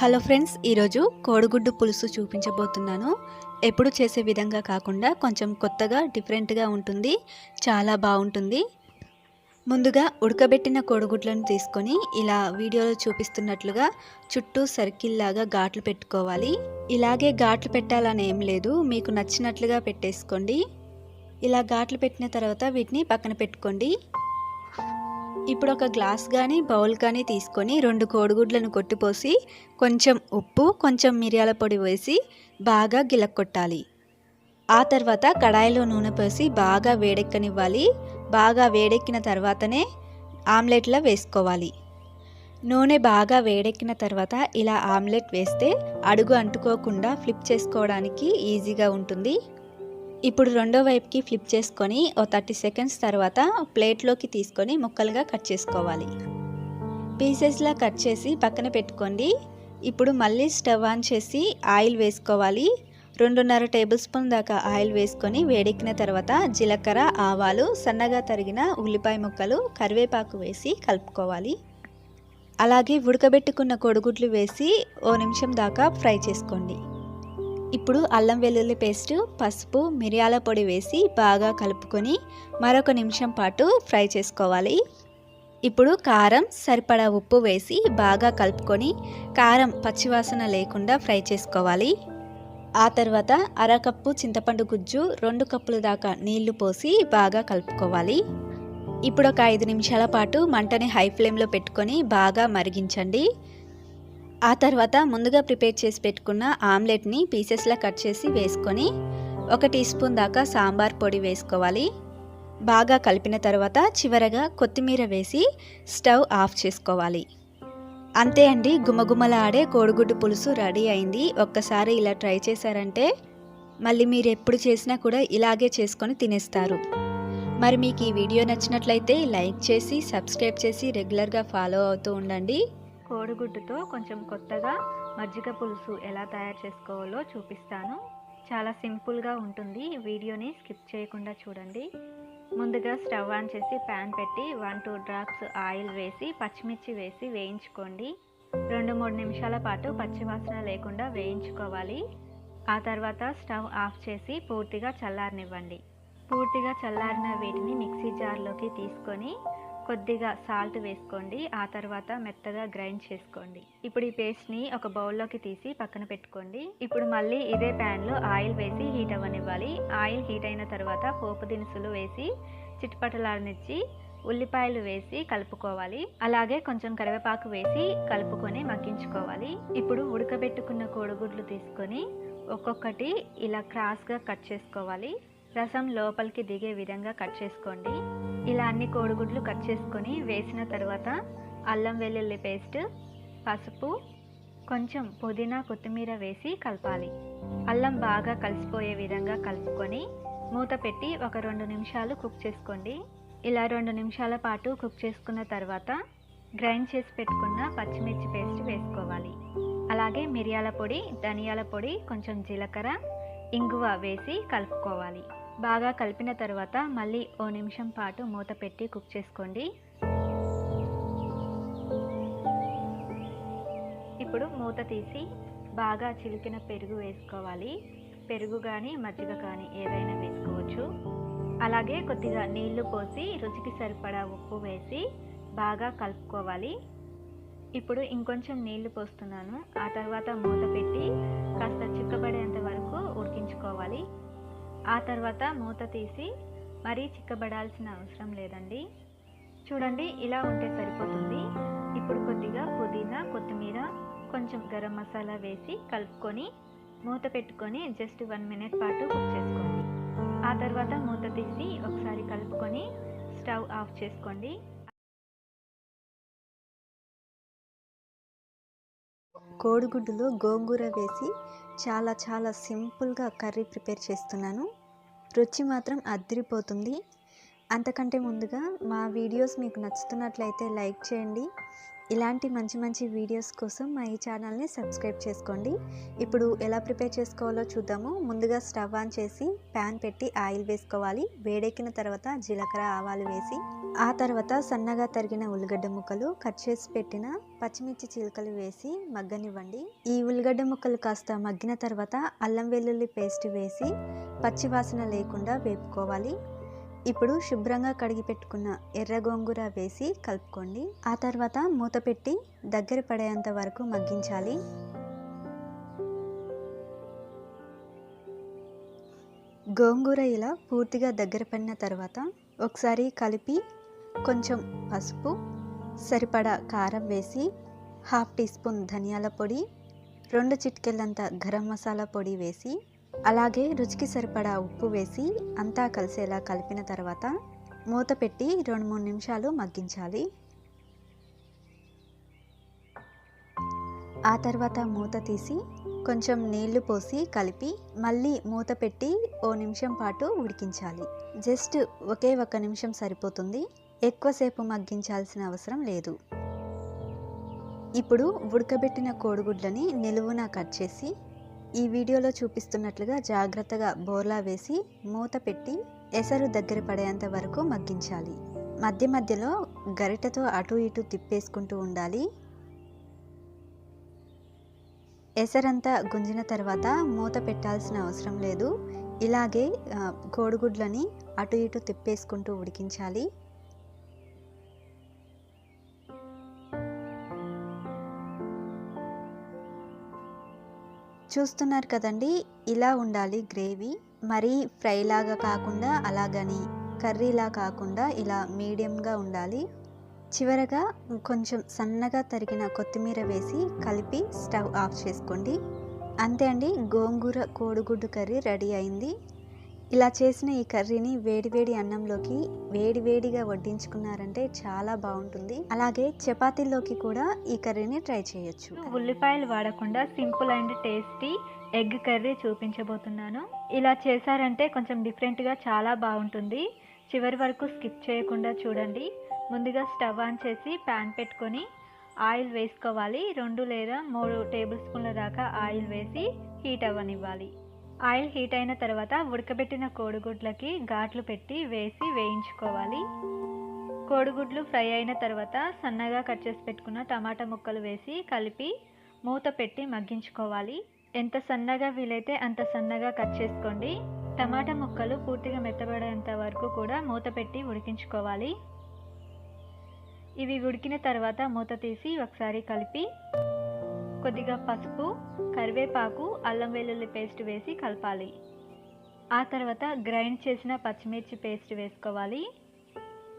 Hello friends ఈరోజు కోడిగుడ్డు పులుసు చూపించబోతున్నాను. ఎప్పుడు చేసే విధంగా కాకుండా కొంచెం కొత్తగా డిఫరెంట్గా ఉంటుంది. చాలా బాగుంటుంది. ముందుగా ఉడకబెట్టిన కోడిగుడ్లను తీసుకొని ఇలా వీడియోలో చూపిస్తున్నట్లుగా చుట్టూ సర్కిల్ లాగా ఘాట్లు పెట్టుకోవాలి. ఇలాగే ఘాట్లు పెట్టాలని ఏం లేదు. మీకు నచ్చినట్లుగా పెట్టేసుకోండి. ఇలా ఘాట్లు పెట్టిన తర్వాత వీటిని పక్కన పెట్టుకోండి. ఇప్పుడు ఒక గ్లాస్ కానీ బౌల్ కానీ తీసుకొని రెండు కోడిగుడ్లను కొట్టిపోసి కొంచెం ఉప్పు కొంచెం మిరియాల పొడి వేసి బాగా గిలక్కొట్టాలి. ఆ తర్వాత కడాయిలో నూనె పోసి బాగా వేడెక్కనివ్వాలి. బాగా వేడెక్కిన తర్వాతనే ఆమ్లెట్లో వేసుకోవాలి. నూనె బాగా వేడెక్కిన తర్వాత ఇలా ఆమ్లెట్ వేస్తే అడుగు అంటుకోకుండా ఫ్లిప్ చేసుకోవడానికి ఈజీగా ఉంటుంది. ఇప్పుడు రెండో వైపుకి ఫ్లిప్ చేసుకొని ఓ థర్టీ సెకండ్స్ తర్వాత ప్లేట్లోకి తీసుకొని ముక్కలుగా కట్ చేసుకోవాలి. పీసెస్లా కట్ చేసి పక్కన పెట్టుకోండి. ఇప్పుడు మళ్ళీ స్టవ్ ఆన్ చేసి ఆయిల్ వేసుకోవాలి. రెండున్నర టేబుల్ స్పూన్ దాకా ఆయిల్ వేసుకొని వేడెక్కిన తర్వాత జీలకర్ర ఆవాలు సన్నగా తరిగిన ఉల్లిపాయ ముక్కలు కరివేపాకు వేసి కలుపుకోవాలి. అలాగే ఉడకబెట్టుకున్న కొడుగుడ్లు వేసి ఓ నిమిషం దాకా ఫ్రై చేసుకోండి. ఇప్పుడు అల్లం వెల్లుల్లి పేస్ట్ పసుపు మిరియాల పొడి వేసి బాగా కలుపుకొని మరొక నిమిషం పాటు ఫ్రై చేసుకోవాలి. ఇప్పుడు కారం సరిపడా ఉప్పు వేసి బాగా కలుపుకొని కారం పచ్చివాసన లేకుండా ఫ్రై చేసుకోవాలి. ఆ తర్వాత అరకప్పు చింతపండు గుజ్జు రెండు కప్పుల దాకా నీళ్ళు పోసి బాగా కలుపుకోవాలి. ఇప్పుడు ఒక ఐదు నిమిషాల పాటు మంటని హై ఫ్లేమ్లో పెట్టుకొని బాగా మరిగించండి. ఆ తర్వాత ముందుగా ప్రిపేర్ చేసి పెట్టుకున్న ఆమ్లెట్ని పీసెస్లా కట్ చేసి వేసుకొని ఒక టీ స్పూన్ దాకా సాంబార్ పొడి వేసుకోవాలి. బాగా కలిపిన తర్వాత చివరగా కొత్తిమీర వేసి స్టవ్ ఆఫ్ చేసుకోవాలి. అంతే అండి గుమగుమలాడే కోడిగుడ్డు పులుసు రెడీ అయింది. ఒక్కసారి ఇలా ట్రై చేశారంటే మళ్ళీ మీరు ఎప్పుడు చేసినా కూడా ఇలాగే చేసుకొని తినేస్తారు. మరి మీకు ఈ వీడియో నచ్చినట్లయితే లైక్ చేసి సబ్స్క్రైబ్ చేసి రెగ్యులర్గా ఫాలో అవుతూ ఉండండి. కోడిగుడ్డుతో కొంచెం కొత్తగా మజ్జిగ పులుసు ఎలా తయారు చేసుకోవాలో చూపిస్తాను. చాలా సింపుల్గా ఉంటుంది. వీడియోని స్కిప్ చేయకుండా చూడండి. ముందుగా స్టవ్ ఆన్ చేసి ప్యాన్ పెట్టి వన్ టూ డ్రాప్స్ ఆయిల్ వేసి పచ్చిమిర్చి వేసి వేయించుకోండి. రెండు మూడు నిమిషాల పాటు పచ్చివాసన లేకుండా వేయించుకోవాలి. ఆ తర్వాత స్టవ్ ఆఫ్ చేసి పూర్తిగా చల్లారనివ్వండి. పూర్తిగా చల్లారిన వీటిని మిక్సీ జార్లోకి తీసుకొని కొద్దిగా సాల్ట్ వేసుకోండి ఆ తర్వాత మెత్తగా గ్రైండ్ చేసుకోండి. ఇప్పుడు ఈ పేస్ట్ని ఒక బౌల్లోకి తీసి పక్కన పెట్టుకోండి. ఇప్పుడు మళ్ళీ ఇదే ప్యాన్లో ఆయిల్ వేసి హీట్ అవ్వనివ్వాలి. ఆయిల్ హీట్ అయిన తర్వాత పోపు దినుసులు వేసి చిట్పటలాడనిచ్చి ఉల్లిపాయలు వేసి కలుపుకోవాలి. అలాగే కొంచెం కరివేపాకు వేసి కలుపుకొని మగ్గించుకోవాలి. ఇప్పుడు ఉడకబెట్టుకున్న కోడిగుడ్లు తీసుకొని ఒక్కొక్కటి ఇలా క్రాస్గా కట్ చేసుకోవాలి. రసం లోపలికి దిగే విధంగా కట్ చేసుకోండి. ఇలా అన్ని కోడిగుడ్లు కట్ చేసుకొని వేసిన తర్వాత అల్లం వెల్లుల్లి పేస్ట్ పసుపు కొంచెం పుదీనా కొత్తిమీర వేసి కలపాలి. అల్లం బాగా కలిసిపోయే విధంగా కలుపుకొని మూత పెట్టి ఒక రెండు నిమిషాలు కుక్ చేసుకోండి. ఇలా రెండు నిమిషాల పాటు కుక్ చేసుకున్న తర్వాత గ్రైండ్ చేసి పెట్టుకున్న పచ్చిమిర్చి పేస్ట్ వేసుకోవాలి. అలాగే మిరియాల పొడి ధనియాల పొడి కొంచెం జీలకర్ర ఇంగువ వేసి కలుపుకోవాలి. బాగా కలిపిన తర్వాత మళ్ళీ ఓ నిమిషం పాటు మూత పెట్టి కుక్ చేసుకోండి. ఇప్పుడు మూత తీసి బాగా చిలికిన పెరుగు వేసుకోవాలి. పెరుగు కానీ మజ్జిగ కానీ ఏదైనా వేసుకోవచ్చు. అలాగే కొద్దిగా నీళ్ళు పోసి రుచికి సరిపడా ఉప్పు వేసి బాగా కలుపుకోవాలి. ఇప్పుడు ఇంకొంచెం నీళ్ళు పోస్తున్నాను. ఆ తర్వాత మూత పెట్టి కాస్త చిక్కబడేంత వరకు ఉడికించుకోవాలి. ఆ తర్వాత మూత తీసి మరీ చిక్కబడాల్సిన అవసరం లేదండి. చూడండి ఇలా ఉంటే సరిపోతుంది. ఇప్పుడు కొద్దిగా పుదీనా కొత్తిమీర కొంచెం గరం మసాలా వేసి కలుపుకొని మూత పెట్టుకొని జస్ట్ వన్ మినిట్ పాటు కుక్ చేసుకోండి. ఆ తర్వాత మూత తీసి ఒకసారి కలుపుకొని స్టవ్ ఆఫ్ చేసుకోండి. కోడిగుడ్డులో గోంగూర వేసి చాలా చాలా సింపుల్గా కర్రీ ప్రిపేర్ చేస్తున్నాను. రుచి మాత్రం అద్దరిపోతుంది. అంతకంటే ముందుగా మా వీడియోస్ మీకు నచ్చుతున్నట్లయితే లైక్ చేయండి. ఇలాంటి మంచి మంచి వీడియోస్ కోసం మా ఈ ఛానల్ని సబ్స్క్రైబ్ చేసుకోండి. ఇప్పుడు ఎలా ప్రిపేర్ చేసుకోవాలో చూద్దాము. ముందుగా స్టవ్ ఆన్ చేసి ప్యాన్ పెట్టి ఆయిల్ వేసుకోవాలి. వేడెక్కిన తర్వాత జీలకర్ర ఆవాలు వేసి ఆ తర్వాత సన్నగా తరిగిన ఉల్లిగడ్డ ముక్కలు కట్ చేసి పెట్టిన పచ్చిమిర్చి చిలుకలు వేసి మగ్గనివ్వండి. ఈ ఉల్లిగడ్డ ముక్కలు కాస్త మగ్గిన తర్వాత అల్లం వెల్లుల్లి పేస్ట్ వేసి పచ్చివాసన లేకుండా వేపుకోవాలి. ఇప్పుడు శుభ్రంగా కడిగి పెట్టుకున్న ఎర్ర గోంగూర వేసి కలుపుకోండి. ఆ తర్వాత మూత పెట్టి దగ్గర పడేంత వరకు మగ్గించాలి. గోంగూర ఇలా పూర్తిగా దగ్గర పడిన తర్వాత ఒకసారి కలిపి కొంచెం పసుపు సరిపడా కారం వేసి హాఫ్ టీ స్పూన్ ధనియాల పొడి రెండు చిటికెళ్ళంత గరం మసాలా పొడి వేసి అలాగే రుచికి సరిపడా ఉప్పు వేసి అంతా కలిసేలా కలిపిన తర్వాత మూత పెట్టి రెండు మూడు నిమిషాలు మగ్గించాలి. ఆ తర్వాత మూత తీసి కొంచెం నీళ్ళు పోసి కలిపి మళ్ళీ మూత పెట్టి ఓ నిమిషం పాటు ఉడికించాలి. జస్ట్ ఒకే ఒక నిమిషం సరిపోతుంది. ఎక్కువసేపు మగ్గించాల్సిన అవసరం లేదు. ఇప్పుడు ఉడకబెట్టిన కోడిగుడ్లని నిలువున కట్ చేసి ఈ వీడియోలో చూపిస్తున్నట్లుగా జాగ్రత్తగా బోర్లా వేసి మూత పెట్టి ఎసరు దగ్గర పడేంత వరకు మగ్గించాలి. మధ్య మధ్యలో గరిటెతో అటు ఇటు తిప్పేసుకుంటూ ఉండాలి. ఎసరంతా గుంజిన తర్వాత మూత పెట్టాల్సిన అవసరం లేదు. ఇలాగే కోడిగుడ్లని అటు ఇటు తిప్పేసుకుంటూ ఉడికించాలి. చూస్తున్నారు కదండి ఇలా ఉండాలి గ్రేవీ. మరీ ఫ్రైలాగా కాకుండా అలాగని కర్రీలా కాకుండా ఇలా మీడియంగా ఉండాలి. చివరగా కొంచెం సన్నగా తరిగిన కొత్తిమీర వేసి కలిపి స్టవ్ ఆఫ్ చేసుకోండి. అంతే అండి గోంగూర కోడిగుడ్డు కర్రీ రెడీ అయింది. ఇలా చేసిన ఈ కర్రీని వేడివేడి అన్నంలోకి వేడివేడిగా వడ్డించుకున్నారంటే చాలా బాగుంటుంది. అలాగే చపాతీల్లోకి కూడా ఈ కర్రీని ట్రై చేయొచ్చు. ఉల్లిపాయలు వాడకుండా simple and tasty egg curry చూపించబోతున్నాను. ఇలా చేశారంటే కొంచెం డిఫరెంట్గా చాలా బాగుంటుంది. చివరి వరకు స్కిప్ చేయకుండా చూడండి. ముందుగా స్టవ్ ఆన్ చేసి ప్యాన్ పెట్టుకొని ఆయిల్ వేసుకోవాలి. రెండు లేదా మూడు టేబుల్ స్పూన్ల దాకా ఆయిల్ వేసి హీట్ అవ్వనివ్వాలి. ఆయిల్ హీట్ అయిన తర్వాత ఉడకబెట్టిన కోడిగుడ్లకి ఘాట్లు పెట్టి వేసి వేయించుకోవాలి. కోడిగుడ్లు ఫ్రై అయిన తర్వాత సన్నగా కట్ చేసి పెట్టుకున్న టమాటా ముక్కలు వేసి కలిపి మూత పెట్టి మగ్గించుకోవాలి. ఎంత సన్నగా వీలైతే అంత సన్నగా కట్ చేసుకోండి. టమాటా ముక్కలు పూర్తిగా మెత్తబడేంత వరకు కూడా మూత పెట్టి ఉడికించుకోవాలి. ఇవి ఉడికిన తర్వాత మూత తీసి ఒకసారి కలిపి కొద్దిగా పసుపు కరివేపాకు అల్లం వెల్లుల్లి పేస్ట్ వేసి కలపాలి. ఆ తర్వాత గ్రైండ్ చేసిన పచ్చిమిర్చి పేస్ట్ వేసుకోవాలి.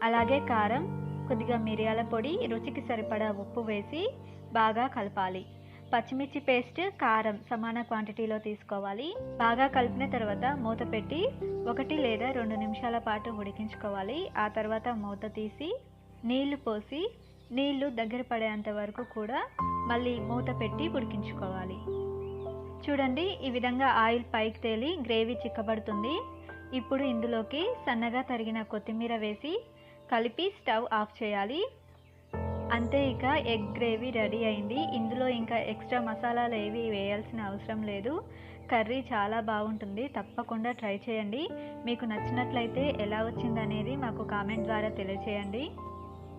అలాగే కారం కొద్దిగా మిరియాల పొడి రుచికి సరిపడా ఉప్పు వేసి బాగా కలపాలి. పచ్చిమిర్చి పేస్ట్ కారం సమాన క్వాంటిటీలో తీసుకోవాలి. బాగా కలిపిన తర్వాత మూత పెట్టి ఒకటి లేదా రెండు నిమిషాల పాటు ఉడికించుకోవాలి. ఆ తర్వాత మూత తీసి నీళ్ళు పోసి నీళ్ళు దగ్గర పడేంత వరకు కూడా మళ్ళీ మూత పెట్టి ఉడికించుకోవాలి. చూడండి ఈ విధంగా ఆయిల్ పైకి తేలి గ్రేవీ చిక్కబడుతుంది. ఇప్పుడు ఇందులోకి సన్నగా తరిగిన కొత్తిమీర వేసి కలిపి స్టవ్ ఆఫ్ చేయాలి. అంతే ఇక ఎగ్ గ్రేవీ రెడీ అయింది. ఇందులో ఇంకా ఎక్స్ట్రా మసాలాలు ఏవి వేయాల్సిన అవసరం లేదు. కర్రీ చాలా బాగుంటుంది. తప్పకుండా ట్రై చేయండి. మీకు నచ్చినట్లయితే ఎలా వచ్చిందనేది మాకు కామెంట్ ద్వారా తెలియచేయండి.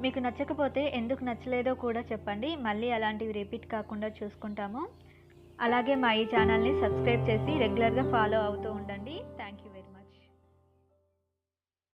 మీకు నచ్చకపోతే ఎందుకు నచ్చలేదో కూడా చెప్పండి. మళ్ళీ అలాంటివి రిపీట్ కాకుండా చూసుకుంటాము. అలాగే మా ఈ ఛానల్ని సబ్స్క్రైబ్ చేసి రెగ్యులర్గా ఫాలో అవుతూ ఉండండి. Thank you